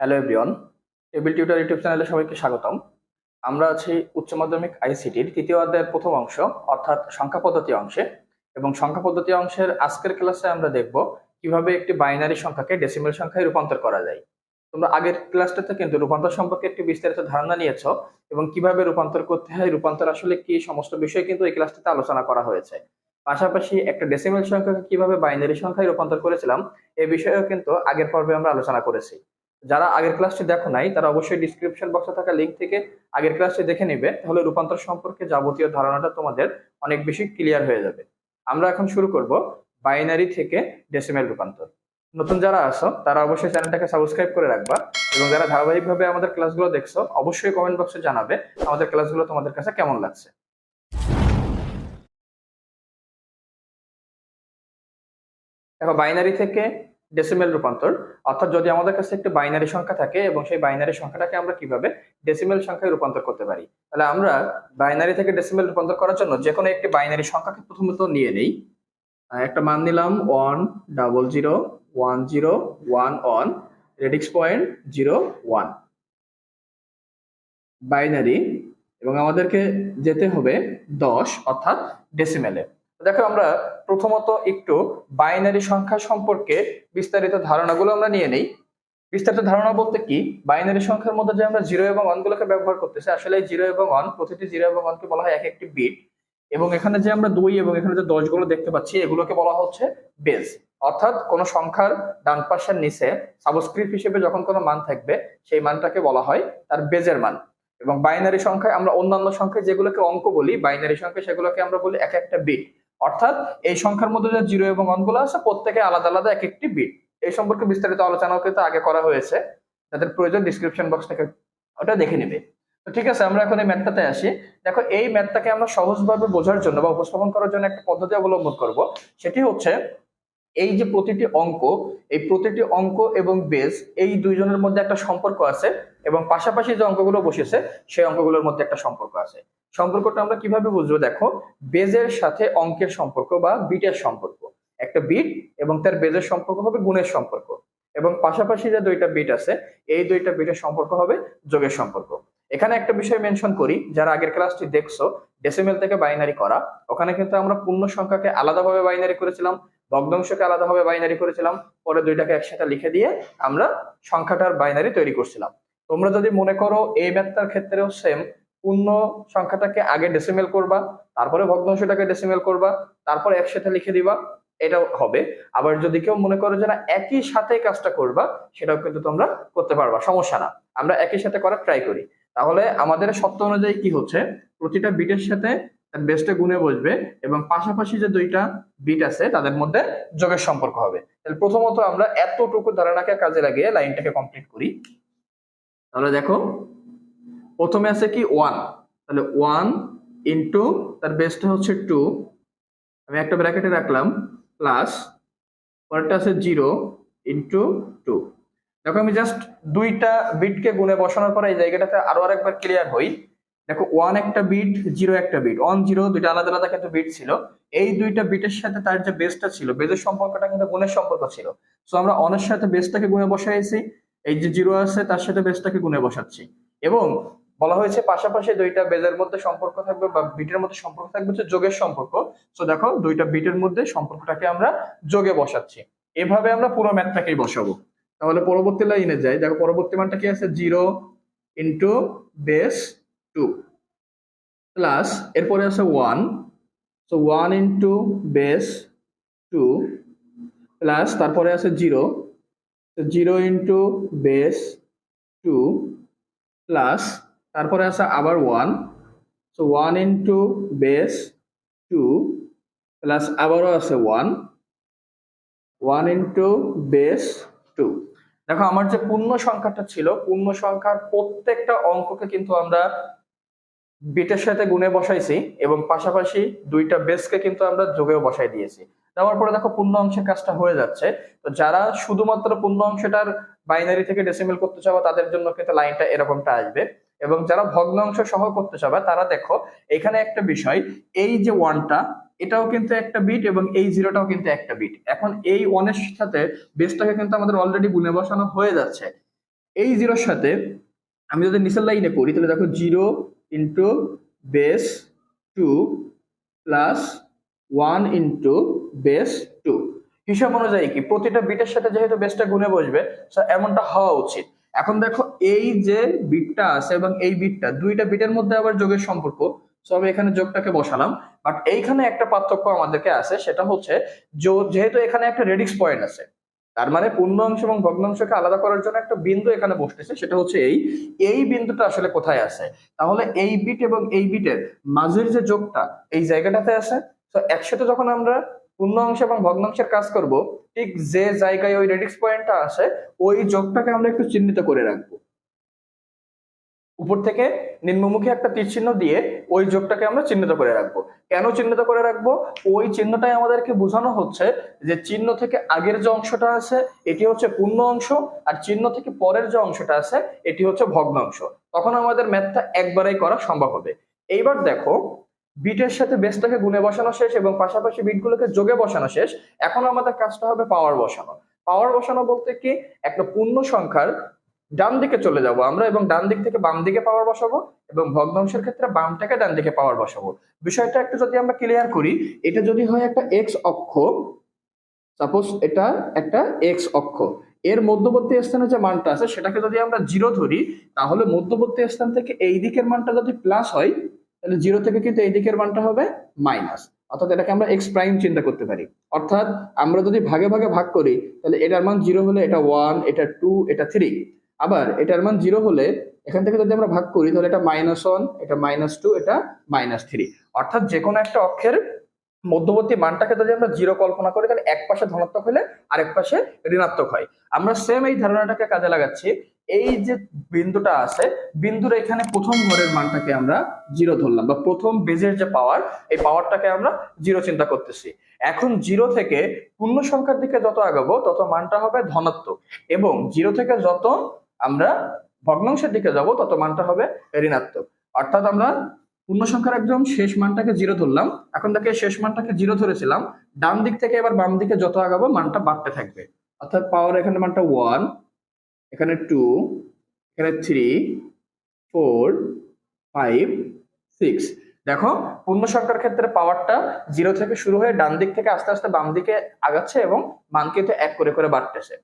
Hello everyone table tutor YouTube চ্যানেলে সবাইকে স্বাগতম। আমরা আছি উচ্চ মাধ্যমিক আইসিটির তৃতীয় অধ্যায়ের প্রথম অংশ, অর্থাৎ সংখ্যা পদ্ধতি অংশে। এবং সংখ্যা পদ্ধতি অংশের আজকের ক্লাসে আমরা দেখব কীভাবে একটি বাইনারি সংখ্যাকে ডেসিমেল সংখ্যায় রূপান্তর করা যায়। তোমরা আগের ক্লাসটাতে কিন্তু রূপান্তর সম্পর্কে একটি বিস্তারিত ধারণা নিয়েছো এবং কীভাবে রূপান্তর করতে হয়, রূপান্তর আসলে কি, সমস্ত বিষয় কিন্তু এই ক্লাসটাতে আলোচনা করা হয়েছে। পাশাপাশি একটা ডেসিমেল সংখ্যাকে কীভাবে বাইনারি সংখ্যায় রূপান্তর করেছিলাম, এ বিষয়েও কিন্তু আগের পর্বে আমরা আলোচনা করেছি। যারা আগের ক্লাসটি দেখো নাই, তারা অবশ্যই ডিসক্রিপশন বক্সে থাকা লিঙ্ক থেকে আগের ক্লাসটি দেখে নেবে। তাহলে রূপান্তর সম্পর্কে যাবতীয় ধারণাটা তোমাদের অনেক বেশি ক্লিয়ার হয়ে যাবে। আমরা এখন শুরু করব বাইনারি থেকে ডেসিমেল রূপান্তর। নতুন যারা আছো, তারা অবশ্যই চ্যানেলটাকে সাবস্ক্রাইব করে রাখবা এবং যারা ধারাবাহিকভাবে আমাদের ক্লাসগুলো দেখছ, অবশ্যই কমেন্ট বক্সে জানাবে আমাদের ক্লাসগুলো তোমাদের কাছে কেমন লাগছে। দেখো বাইনারি থেকে ডেসিমেল রূপান্তর। অর্থাৎ যদি আমাদের কাছে একটি বাইনারি সংখ্যা থাকে এবং সেই বাইনারি সংখ্যাটাকে আমরা কীভাবে ডেসিমেল সংখ্যায় রূপান্তর করতে পারি? তাহলে আমরা বাইনারি থেকে ডেসিমেল রূপান্তর করার জন্য যে কোনো একটি বাইনারি সংখ্যাকে প্রথমত নিয়ে নেই। একটা মান নিলাম one double zero one zero one one radix point zero one binary এবং আমাদেরকে যেতে হবে দশ, অর্থাৎ ডেসিমেলে দেখো আমরা প্রথমত একটু বাইনারি সংখ্যা সম্পর্কে বিস্তারিত ধারণাগুলো আমরা নিয়ে নেই। বিস্তারিত ধারণা বলতে কি? বাইনারি সংখ্যার মধ্যে যে আমরা জিরো এবং ওয়ান গুলোকে ব্যবহার করতেছি, আসলে জিরো এবং ওয়ান প্রতিটি জিরো এবং ওয়ানকে বলা হয় এক একটি বিট এবং এখানে যে আমরা দুই এবং এখানে যে দশগুলো দেখতে পাচ্ছি, এগুলোকে বলা হচ্ছে বেজ অর্থাৎ কোন সংখ্যার ডান পাশের নিচে সাবস্ক্রিপ্ট হিসেবে যখন কোনো মান থাকবে, সেই মানটাকে বলা হয় তার বেজের মান। এবং বাইনারি সংখ্যায় আমরা অন্যান্য সংখ্যায় যেগুলোকে অঙ্ক বলি, বাইনারি সংখ্যা সেগুলোকে আমরা বলি এক একটা বিট অর্থাৎ এই সংখ্যার মধ্যে যে জিরো এবং অনগুলো আছে, প্রত্যেকে আলাদা আলাদা এক একটি বিট এই সম্পর্কে বিস্তারিত আলোচনাও কিন্তু আগে করা হয়েছে। তাদের প্রয়োজন ডিসক্রিপশন বক্স থেকে ওটা দেখে নেবে। তো ঠিক আছে, আমরা এখন এই ম্যাথটাতে আসি। দেখো, এই ম্যাথটাকে আমরা সহজভাবে বোঝার জন্য বা উপস্থাপন করার জন্য একটা পদ্ধতি অবলম্বন করব। সেটি হচ্ছে, এই যে প্রতিটি অঙ্ক, এই প্রতিটি অঙ্ক এবং বেজ এই দুইজনের মধ্যে একটা সম্পর্ক আছে এবং পাশাপাশি যে অঙ্কগুলো বসেছে সেই অঙ্কগুলোর মধ্যে একটা সম্পর্ক আছে। সম্পর্কটা আমরা কীভাবে বুঝব? দেখো, বেজের সাথে অঙ্কের সম্পর্ক বা বিটের সম্পর্ক। একটা বিট এবং তার বেজের সম্পর্ক হবে গুণের সম্পর্ক। এবং পাশাপাশি যে দুইটা বিট আছে, এই দুইটা বিটের সম্পর্ক হবে যোগের সম্পর্ক। এখানে একটা বিষয় মেনশন করি, যারা আগের ক্লাসটি দেখছ ডেসিমেল থেকে বাইনারি করা, ওখানে কিন্তু আমরা পূর্ণ সংখ্যাকে আলাদাভাবে বাইনারি করেছিলাম, ভগ্নাংশকে আলাদাভাবে বাইনারি করেছিলাম, পরে দুইটাকে একসাথে লিখে দিয়ে আমরা সংখ্যাটার বাইনারি তৈরি করছিলাম। তোমরা যদি মনে করো, এই ম্যাথটার ক্ষেত্রেও সেম পূর্ণ সংখ্যাটাকে আগে ডেসিমেল করবা, তারপরে ভগ্নাংশটাকে ডেসিমেল করবা, তারপর একসাথে লিখে দিবা, এটাও হবে। আবার যদি কেউ মনে করো যে না, একই সাথে কাজটা করবা, সেটাও কিন্তু তোমরা করতে পারবা, সমস্যা না। আমরা একই সাথে করার ট্রাই করি। তাহলে আমাদের সত্য অনুযায়ী কি হচ্ছে? প্রতিটা বিটের সাথে বেসটা গুণে বসবে এবং পাশাপাশি যে দুইটা বিট আছে, তাদের মধ্যে যোগের সম্পর্ক হবে। তাহলে প্রথমত আমরা এতটুকু ধারণাকে কাজে লাগিয়ে লাইনটাকে কমপ্লিট করি। তাহলে দেখো প্রথমে আছে কি ওয়ান তাহলে ওয়ান ইন্টু তার বেসটা হচ্ছে টু আমি একটা ব্র্যাকেটে রাখলাম প্লাস পরেরটা আছে জিরো ইন্টু টু দেখো আমি জাস্ট দুইটা বিটকে গুণে বসানোর পরে এই জায়গাটাতে আরও আরেকবার ক্লিয়ার হই। দেখো ওয়ান একটা বিট জিরো একটা বিট ওয়ান জিরো দুইটা আলাদা আলাদা কিন্তু বিট ছিল। এই দুইটা বিটের সাথে তার যে বেসটা ছিল বেসের সম্পর্কটা কিন্তু গুণের সম্পর্ক ছিল। সো আমরা অনের সাথে বেসটাকে গুণে বসাইছি। এই যে জিরো আছে, তার সাথে বেসটাকে গুণে বসাচ্ছি। এবং বলা হয়েছে পাশাপাশি দুইটা বেজের মধ্যে সম্পর্ক থাকবে বা বিটের মধ্যে সম্পর্ক থাকবে হচ্ছে যোগের সম্পর্ক। সো দেখো, দুইটা বিটের মধ্যে সম্পর্কটাকে আমরা যোগে বসাচ্ছি। এভাবে আমরা পুরো ম্যাথটাকেই বসাবো। তাহলে পরবর্তী লাইনে যাই। দেখো, পরবর্তী মানটা কি আছে? Zero into base two plus এরপরে আছে one so one into base two plus তারপরে আছে zero. Zero into base two plus তারপরে আছে আবার one so one into base two plus আবারও আছে one one into base two দেখো, আমার যে পূর্ণ সংখ্যাটা ছিল, পূর্ণ সংখ্যার প্রত্যেকটা অঙ্ককে কিন্তু আমরা বিটের সাথে গুণে বসাইছি এবং পাশাপাশি দুইটা বেসকে কিন্তু আমরা যোগেও বসাই দিয়েছি। দেওয়ার পরে দেখো, পূর্ণ অংশের কাজটা হয়ে যাচ্ছে। তো যারা শুধুমাত্র পূর্ণ অংশটার বাইনারি থেকে ডেসিমেল করতে চাও, তাদের জন্য কিন্তু লাইনটা এরকমটা আসবে। এবং যারা ভগ্নাংশ সহ করতে চাবে, তারা দেখো, এখানে একটা বিষয়, এই যে ওয়ানটা এটাও কিন্তু একটা বিট এবং এই জিরোটাও কিন্তু একটা বিট এখন এই ওয়ানের সাথে বেসটাকে কিন্তু আমাদের অলরেডি গুণে বসানো হয়ে যাচ্ছে। এই জিরোর সাথে আমি যদি নিচের লাইনে করি তাহলে দেখো zero into base two plus one into base two হিসাব অনুযায়ী কি, প্রতিটা বিটের সাথে যেহেতু বেসটা গুণে বসবে এমনটা হওয়া উচিত। এখন দেখো এই যে বিটটা আছে এবং এই বিটটা, দুইটা বিটের মধ্যে আবার যোগের সম্পর্ক সো আমি এখানে যোগটাকে বসালাম। বাট এইখানে একটা পার্থক্য আমাদেরকে আছে, সেটা হচ্ছে যেহেতু এখানে একটা রেডিক্স পয়েন্ট আছে, তার মানে পূর্ণ অংশ এবং ভগ্নাংশকে আলাদা করার জন্য একটা বিন্দু এখানে বসতেছে, সেটা হচ্ছে এই। এই বিন্দুটা আসলে কোথায় আছে? তাহলে এই বিট এবং এই বিটের মাঝের যে যোগটা এই জায়গাটাতে আছে তো একসাথে যখন আমরা পূর্ণ অংশ এবং ভগ্নাংশের কাজ করব, ঠিক যে জায়গায় ওই রেডিক্স পয়েন্টটা আছে, ওই যোগটাকে আমরা একটু চিহ্নিত করে রাখব। উপর থেকে নিম্নমুখী একটা তীর চিহ্ন দিয়ে ওই যোগটাকে আমরা চিহ্নিত করে রাখব। কেন চিহ্নিত করে রাখব? ওই চিহ্নটাই আমাদেরকে বোঝানো হচ্ছে যে চিহ্ন থেকে আগের যে অংশটা আছে, এটি হচ্ছে পূর্ণ অংশ, আর চিহ্ন থেকে পরের যে অংশটা আছে, এটি হচ্ছে ভগ্নাংশ। তখন আমাদের ম্যাথটা একবারেই করা সম্ভব হবে। এইবার দেখো বিটের সাথে বেসটাকে গুণে বসানো শেষ এবং পাশাপাশি বিটগুলোকে যোগে বসানো শেষ। এখন আমাদের কাজটা হবে পাওয়ার বসানো। পাওয়ার বসানো বলতে কি? একটা পূর্ণ সংখ্যার ডান দিকে চলে যাব আমরা এবং ডান দিক থেকে বাম দিকে পাওয়ার বসাবো এবং ভগ্নাংশের ক্ষেত্রে বামটাকে ডান দিকে পাওয়ার বসাবো। বিষয়টা একটু যদি আমরা ক্লিয়ার করি, এটা যদি হয় একটা এক্স অক্ষ সাপোজ এটা একটা এক্স অক্ষ। এর মধ্যবর্তী স্থানে যে মানটা আছে, সেটাকে যদি আমরা জিরো ধরি, তাহলে মধ্যবর্তী স্থান থেকে এই দিকের মানটা যদি প্লাস হয় তাহলে জিরো থেকে কিন্তু এই দিকের মানটা হবে মাইনাস অর্থাৎ এটাকে আমরা এক্স প্রাইম চিন্তা করতে পারি। অর্থাৎ আমরা যদি ভাগে ভাগে ভাগ করি, তাহলে এটার মান জিরো হলে এটা ওয়ান এটা টু এটা থ্রি আবার এটার মান জিরো হলে এখান থেকে যদি আমরা ভাগ করি, তাহলে এটা মাইনাস ওয়ান এটা মাইনাস টু এটা মাইনাস থ্রি অর্থাৎ যে কোনো একটা অক্ষের মধ্যবর্তী মানটাকে যদি আমরা জিরো কল্পনা করি, তাহলে এক পাশে ধনাত্মক হলে আরেক পাশে ঋণাত্মক হয়। আমরা সেম এই ধারণাটাকে কাজে লাগাচ্ছি। এই যে বিন্দুটা আছে, বিন্দুর এখানে প্রথম ঘরের মানটাকে আমরা জিরো ধরলাম, বা প্রথম বেজের যে পাওয়ার এই পাওয়ারটাকে আমরা জিরো চিন্তা করতেছি। এখন জিরো থেকে পূর্ণ সংখ্যার দিকে যত আগাবো, তত মানটা হবে ধনাত্মক। এবং জিরো থেকে যত আমরা ভগ্নাংশের দিকে যাব, তত মানটা হবে ঋণাত্মক। অর্থাৎ আমরা পূর্ণ সংখ্যার একদম শেষ মানটাকে জিরো ধরলাম। এখন দেখে শেষ মানটাকে জিরো ধরেছিলাম। ডান দিক থেকে এবার বাম দিকে যত আগাবো, মানটা বাড়তে থাকবে। অর্থাৎ পাওয়ার এখানে মানটা ওয়ান এখানে টু এখানে থ্রি ফোর ফাইভ সিক্স দেখো, পূর্ণ সংখ্যার ক্ষেত্রে পাওয়ারটা জিরো থেকে শুরু হয়ে ডান দিক থেকে আস্তে আস্তে বাম দিকে আগাচ্ছে এবং মানকে কিন্তু এক করে করে বাড়তেছে।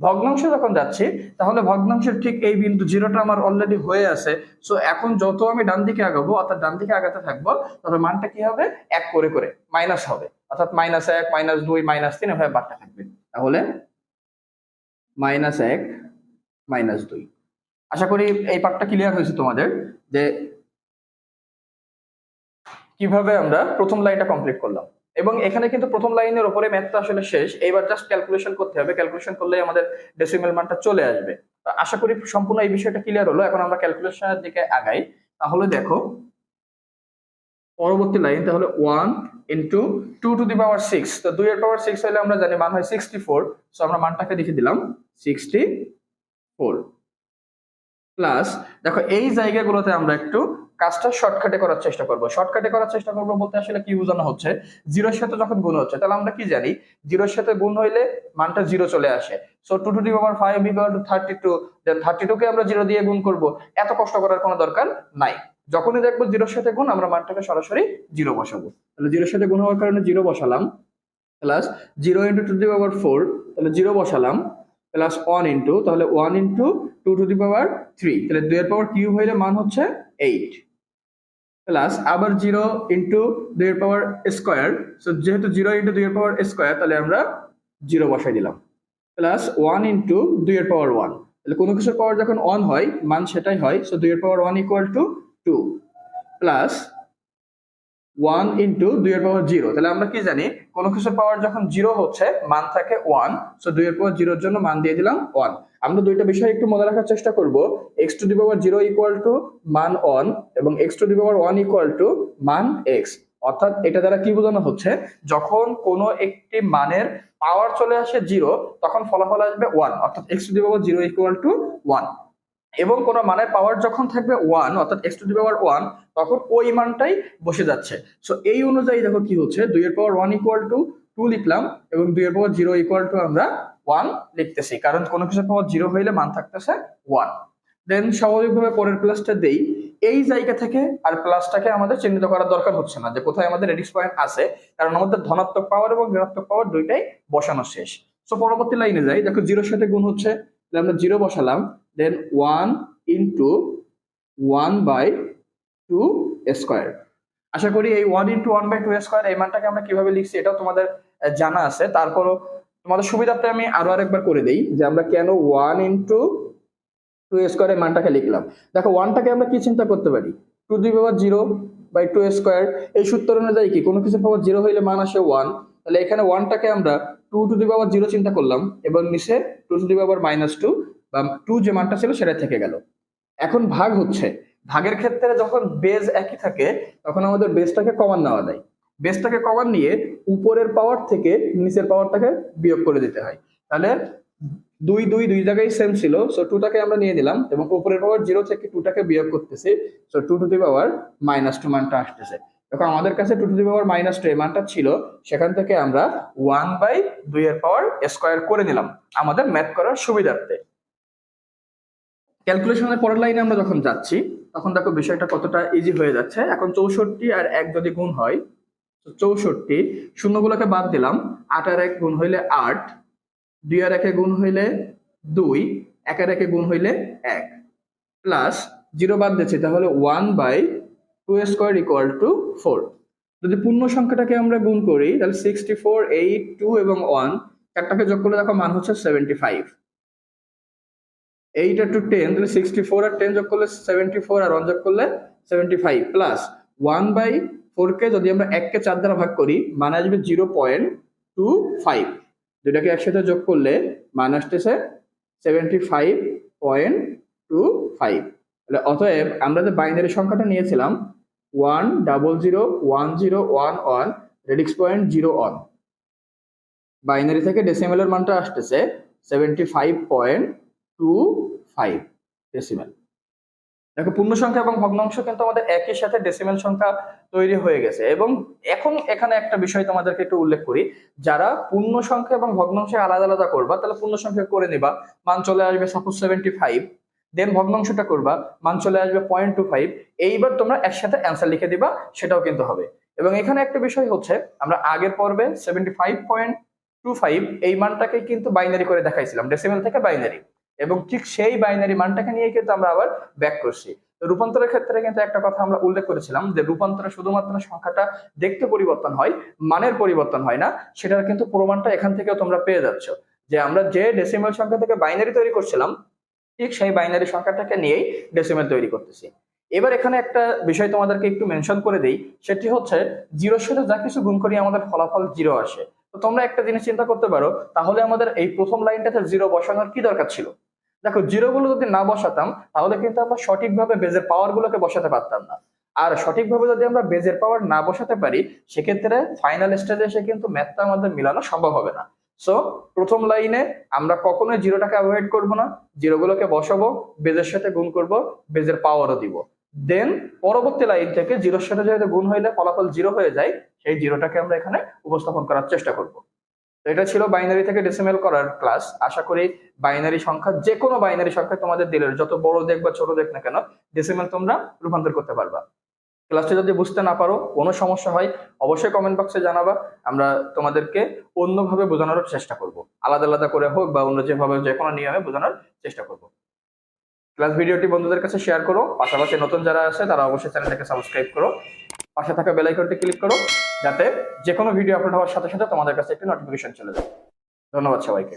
ভগ্নাংশ যখন যাচ্ছি, তাহলে ভগ্নাংশের ঠিক এই বিন্দু জিরোটা আমার অলরেডি হয়ে আছে। সো এখন যত আমি ডান দিকে আগাবো, অর্থাৎ ডান দিকে আগাতে থাকব তবে মানটা কি হবে? এক করে করে মাইনাস হবে। অর্থাৎ মাইনাস এক মাইনাস দুই মাইনাস তিন, এভাবে বাড়তে থাকবে। তাহলে মাইনাস এক মাইনাস দুই। আশা করি এই পার্টটা ক্লিয়ার হয়েছে তোমাদের যে কীভাবে আমরা প্রথম লাইনটা কমপ্লিট করলাম। এবং এখানে কিন্তু প্রথম লাইনের উপরে ম্যাথটা আসলে শেষ। এইবার জাস্ট ক্যালকুলেশন করতে হবে। ক্যালকুলেশন করলেই আমাদের ডেসিমেল মানটা চলে আসবে। আশা করি সম্পূর্ণ এই বিষয়টা ক্লিয়ার হলো। এখন আমরা ক্যালকুলেশনের দিকে আগাই। তাহলে দেখো, পরবর্তী লাইন তাহলে one into two to the power six তো দুইয়ের পাওয়ার সিক্স হলে আমরা জানি মান হয় সিক্সটি ফোর সো আমরা মানটাকে লিখে দিলাম সিক্সটি ফোর প্লাস দেখো, এই জায়গাগুলোতে আমরা একটু কাজটা শর্টকাটে করার চেষ্টা করব। শর্টকাটে করার চেষ্টা করব বলতে আসলে কি বোঝানো হচ্ছে? জিরোর সাথে যখন গুণ হচ্ছে, তাহলে আমরা কি জানি? জিরোর সাথে গুণ হইলে মানটা জিরো চলে আসে। So two to the power five equal to thirty two then thirty two কে আমরা জিরো দিয়ে গুণ করব। এত কষ্ট করার কোনো দরকার নাই। যখনই দেখব জিরোর সাথে গুণ, আমরা মানটাকে সরাসরি জিরো বসাবো। তাহলে জিরোর সাথে গুণ হওয়ার কারণে জিরো বসালাম। Plus zero into two to power power four zero বসালাম। প্লাস ওয়ান ইন্টু তাহলে one into two to the power three তাহলে দুইয়ের পাওয়ার কিউব হইলে মান হচ্ছে এইট প্লাস আবার জিরো ইন্টু দুইয়ের পাওয়ার স্কোয়ার সো যেহেতু জিরো ইন্টু দুইয়ের পাওয়ার স্কোয়ার তাহলে আমরা জিরো বসাই দিলাম। প্লাস ওয়ান ইন্টু দুইয়ের পাওয়ার ওয়ান তাহলে কোনো কিছুর পাওয়ার যখন ওয়ান হয়, মান সেটাই হয়। সো দুইয়ের power one equal to two plus one into দুইয়ের পাওয়ার জিরো। তাহলে আমরা কি জানি, কোনো কিছুর পাওয়ার যখন জিরো হচ্ছে, মান থাকে ওয়ান সো দুইয়ের পাওয়ার জিরোর জন্য মান দিয়ে দিলাম ওয়ান। আমরা দুইটা বিষয় একটু মনে রাখার চেষ্টা করব x to the power zero equal to মান ওয়ান এবং x to the power one equal to মান এক্স অর্থাৎ এটা দ্বারা কি বোঝানো হচ্ছে, যখন কোনো একটি মানের পাওয়ার চলে আসে জিরো তখন ফলাফল আসবে ওয়ান অর্থাৎ x to the power zero equal to one এবং কোনো মানের পাওয়ার যখন থাকবে ওয়ান অর্থাৎ x to the power one তখন ওই মানটাই বসে যাচ্ছে। সো এই অনুযায়ী দেখো কি হচ্ছে দুইয়ের power one equal to two লিখলাম এবং দুইয়ের পাওয়ার জিরো ইকুয়াল টু আমরা ওয়ান লিখতেছি। কারণ কোনো কিছু পাওয়ার জিরো হইলে মান থাকতেছে ওয়ান দেন স্বাভাবিকভাবে পরের প্লাসটা দেই। এই জায়গা থেকে আর প্লাসটাকে আমাদের চিহ্নিত করার দরকার হচ্ছে না। যে কোথায় আমাদের রেডিক্স পয়েন্ট আছে কারণ আমাদের ধনাত্মক পাওয়ার এবং ঋণাত্মক পাওয়ার দুইটাই বসানো শেষ। সো পরবর্তী লাইনে যাই। দেখো জিরোর সাথে গুণ হচ্ছে তাহলে আমরা জিরো বসালাম then one into one by two square আশা করি এই one into one by two square এই মানটাকে আমরা কীভাবে লিখছি এটাও তোমাদের জানা আছে। তারপরও তোমাদের সুবিধার্থে আমি আরও আরেকবার করে দিই যে আমরা কেন ওয়ান ইন্টু টু স্কোয়ার এই মানটাকে লিখলাম। দেখো ওয়ানটাকে আমরা কি চিন্তা করতে পারি? To the power zero by two square এই সূত্র অনুযায়ী কি কোনো কিছু পাওয়ার জিরো হইলে মান আসে ওয়ান তাহলে এখানে ওয়ানটাকে আমরা two to the power zero চিন্তা করলাম এবং নিচে two to the power minus two বা টু যে মানটা ছিল সেটা থেকে গেল। এখন ভাগ হচ্ছে। ভাগের ক্ষেত্রে যখন বেজ একই থাকে, তখন আমাদের বেজটাকে কমান নেওয়া যায়। বেজটাকে কমান নিয়ে উপরের পাওয়ার থেকে নিচের পাওয়ারটাকে বিয়োগ করে দিতে হয়। তাহলে দুই দুই দুই জায়গায় সেম ছিল সো টুটাকে আমরা নিয়ে নিলাম এবং উপরের পাওয়ার জিরো থেকে টুটাকে বিয়োগ করতেছি so two to the power minus two মানটা আসতেছে। দেখো আমাদের কাছে two to the power minus two মানটা ছিল, সেখান থেকে আমরা ওয়ান বাই দুই এর পাওয়ার স্কোয়ার করে নিলাম আমাদের ম্যাথ করার সুবিধার্থে। ক্যালকুলেশনের পরের লাইনে আমরা যখন যাচ্ছি, তখন দেখো বিষয়টা কতটা ইজি হয়ে যাচ্ছে। এখন চৌষট্টি আর এক যদি গুণ হয়, তো চৌষট্টি, শূন্যগুলোকে বাদ দিলাম, আট আর এক গুণ হইলে আট, দুই আর একে গুণ হইলে দুই, এক আর একে গুণ হইলে এক প্লাস জিরো বাদ দিচ্ছি, তাহলে one by two square equal to four. যদি পূর্ণ সংখ্যাটাকে আমরা গুণ করি, তাহলে সিক্সটি ফোর এইট টু এবং ওয়ান চারটাকে যোগ করলে দেখো মান হচ্ছে সেভেন্টি ফাইভ এইট আর টু টেন তাহলে সিক্সটি ফোর আর টেন যোগ করলে সেভেন্টি ফোর আর ওয়ান যোগ করলে seventy five plus one by ফোরকে যদি আমরা এককে চার দ্বারা ভাগ করি, মান আসবে জিরো পয়েন্ট টু ফাইভ দুটাকে একসাথে যোগ করলে মান আসতেছে seventy five point two five তাহলে অতএব আমরা যে বাইনারি সংখ্যাটা নিয়েছিলাম one double zero one zero one one radix point zero one binary থেকে ডেসিমেলের মানটা আসতেছে seventy five point two five decimal দেখো পূর্ণ সংখ্যা এবং ভগ্নাংশ কিন্তু আমাদের একই সাথে ডেসিমেল সংখ্যা তৈরি হয়ে গেছে। এবং এখন এখানে একটা বিষয় তোমাদেরকে একটু উল্লেখ করি। যারা পূর্ণ সংখ্যা এবং ভগ্নাংশে আলাদা আলাদা করবা, তাহলে পূর্ণ সংখ্যা করে নিবা। মান চলে আসবে সাপোজ সেভেন্টি ফাইভ দেন ভগ্নাংশটা করবা, মান চলে আসবে পয়েন্ট টু ফাইভ এইবার তোমরা একসাথে অ্যান্সার লিখে দিবা, সেটাও কিন্তু হবে। এবং এখানে একটা বিষয় হচ্ছে, আমরা আগের পর্বে সেভেন্টি ফাইভ পয়েন্ট ফাইভ এই মানটাকে কিন্তু বাইনারি করে দেখাইছিলাম ডেসিমেল থেকে বাইনারি এবং ঠিক সেই বাইনারি মানটাকে নিয়ে কিন্তু আমরা আবার ব্যাক করছি। তো রূপান্তরের ক্ষেত্রে কিন্তু একটা কথা আমরা উল্লেখ করেছিলাম, যে রূপান্তরে শুধুমাত্র সংখ্যাটা দেখতে পরিবর্তন হয়, মানের পরিবর্তন হয় না, সেটার কিন্তু প্রমাণটা এখান থেকেও তোমরা পেয়ে যাচ্ছ। যে আমরা যে ডেসিমেল সংখ্যা থেকে বাইনারি তৈরি করছিলাম ঠিক সেই বাইনারি সংখ্যাটাকে নিয়েই ডেসিমেল তৈরি করতেছি। এবার এখানে একটা বিষয় তোমাদেরকে একটু মেনশন করে দেই, সেটি হচ্ছে জিরোর সাথে যা কিছু গুণ করি আমাদের ফলাফল জিরো আসে। তো তোমরা একটা জিনিস চিন্তা করতে পারো, তাহলে আমাদের এই প্রথম লাইনটাতে জিরো বসানোর কি দরকার ছিল? দেখো জিরো গুলো যদি না বসাতাম, তাহলে কিন্তু আমরা সঠিকভাবে বেজের পাওয়ার গুলোকে বসাতে পারতাম না। আর সঠিকভাবে যদি আমরা বেজের পাওয়ার না বসাতে পারি, সেক্ষেত্রে ফাইনাল স্টেজে এসে কিন্তু ম্যাথটা আমাদের মিলানো সম্ভব হবে না। সো প্রথম লাইনে আমরা কখনোই জিরোটাকে অ্যাভয়েড করব না। জিরো গুলোকে বসাবো, বেজের সাথে গুণ করব, বেজের পাওয়ারও দিব। দেন পরবর্তী লাইন থেকে জিরোর সাথে যেহেতু গুণ হইলে ফলাফল জিরো হয়ে যায়, সেই জিরোটাকে আমরা এখানে উপস্থাপন করার চেষ্টা করব। তো এটা ছিল বাইনারি থেকে ডেসিমেল করার ক্লাস আশা করি বাইনারি সংখ্যা যে কোনো বাইনারি সংখ্যা তোমাদের দিলের, যত বড় দেখ বা ছোট দেখ না কেন ডেসিমেল তোমরা রূপান্তর করতে পারবা। ক্লাসটা যদি বুঝতে না পারো, কোনো সমস্যা হয়, অবশ্যই কমেন্ট বক্সে জানাবা। আমরা তোমাদেরকে অন্যভাবে বোঝানোর চেষ্টা করব। আলাদা আলাদা করে হোক বা অন্য যেভাবে যে কোনো নিয়মে বোঝানোর চেষ্টা করব। ক্লাস ভিডিওটি বন্ধুদের কাছে শেয়ার করো। পাশাপাশি নতুন যারা আছে, তারা অবশ্যই চ্যানেলটাকে সাবস্ক্রাইব করো। পাশে থাকা বেল আইকনটি ক্লিক করো, যাতে যে কোনো ভিডিও আপলোড হওয়ার সাথে সাথে তোমাদের কাছে একটি নোটিফিকেশন চলে যায়। ধন্যবাদ সবাইকে।